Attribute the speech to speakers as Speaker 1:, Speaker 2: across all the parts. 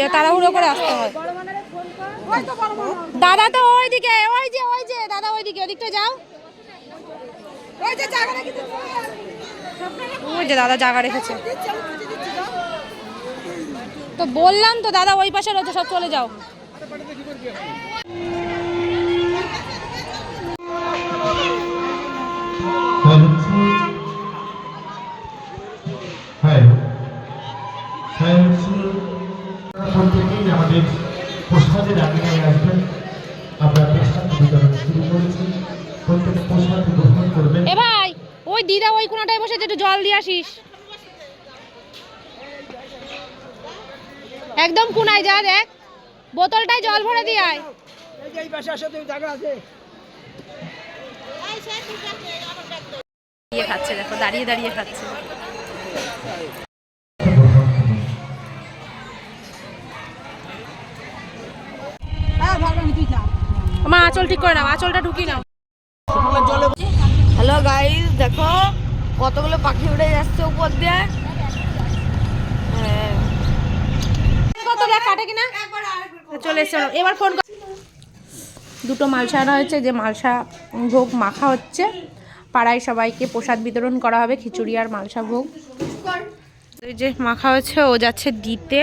Speaker 1: নাকি তাড়াহুড়ো করে আসতে হয়। দাদা তো ওইদিকে, ওই যে ওই যে, দাদা ওইদিকে, ওদিকটা যাও। ওই যে দাদা জায়গা রেখেছে। তো বললাম তো দাদা ওই পাশে রয়েছে, সব চলে যাও। ওই দিদা ওই কোনাটায় বসে একটু জল দিয়ে আসিস। একদম কোনায় যা দেখ বোতলটায় জল ভরে দিয়ে আয়।
Speaker 2: এই পাশে আসো তুমি জায়গা আছে।
Speaker 1: খাচ্ছে দেখো দাঁড়িয়ে দাঁড়িয়ে খাচ্ছে। মা আঁচল ঠিক করে নাও আঁচলটা ঢুকি নাও।
Speaker 3: হ্যালো গাইস দেখো, কতগুলো পাখি উড়ে যাচ্ছে উপর দিয়ে।
Speaker 1: হ্যাঁ। চলে এবার দুটো মালসা হয়েছে, যে মালসা ভোগ মাখা হচ্ছে। পাড়ায় সবাইকে প্রসাদ বিতরণ করা হবে, খিচুড়ি আর মালসা ভোগ। এই যে মাখা হয়েছে ও যাচ্ছে দিতে,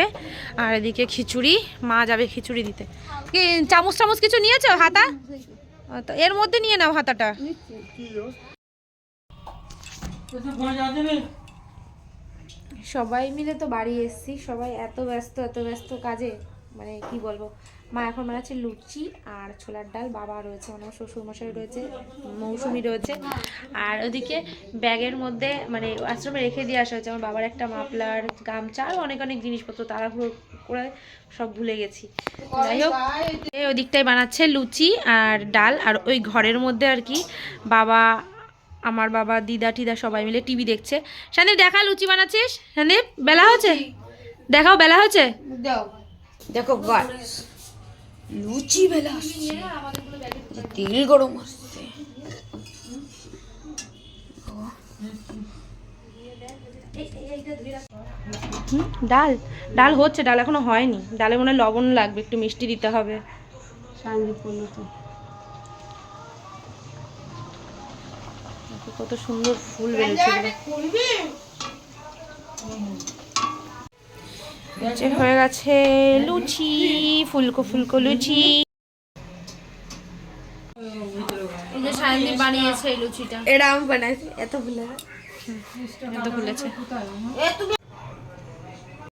Speaker 1: আর এদিকে খিচুড়ি, মা যাবে খিচুড়ি দিতে। কি চামচ চামচ কিছু নিয়েছো, হাতা? তো এর মধ্যে নিয়ে নাও হাতাটা। সবাই মিলে তো বাড়ি এসছি সবাই এত ব্যস্ত এত ব্যস্ত কাজে মানে কি বলব? মা এখন বানাচ্ছে লুচি আর ছোলার ডাল, বাবা রয়েছে মানে শ্বশুরমশাই রয়েছে, মৌসুমি রয়েছে। আর ওদিকে ব্যাগের মধ্যে মানে আশ্রমে রেখে দিয়ে আসা হয়েছে। আমার বাবার একটা মাফলার, গামছা আর অনেক অনেক জিনিসপত্র, তাড়াহুড়ো করে সব ভুলে গেছি। যাই হোক ওদিকটাই বানাচ্ছে লুচি আর ডাল। আর ওই ঘরের মধ্যে আর কি, বাবা, আমার বাবা, দিদা, টিদা সবাই মিলে টিভি দেখছে। সানি দেখা, লুচি বানাচ্ছিস? সানি বেলা হয়েছে? দেখাও, বেলা হয়েছে?
Speaker 3: দেখো গাইস লুচি বেলা আসছে। তেল গরম আসছে।
Speaker 1: হুম, ডাল। ডাল হচ্ছে ডাল এখনও হয়নি। ডালে মনে হয় লবণ লাগবে একটু মিষ্টি দিতে হবে। কত সুন্দর ফুল বেরোচ্ছে। নিচে হয়ে গেছে লুচি ফুলকো ফুলকো লুচি। যে বানিয়েছে লুচিটা।
Speaker 3: এটা আমি বানাইছি এত ভুলে
Speaker 1: এত ফুলেছে।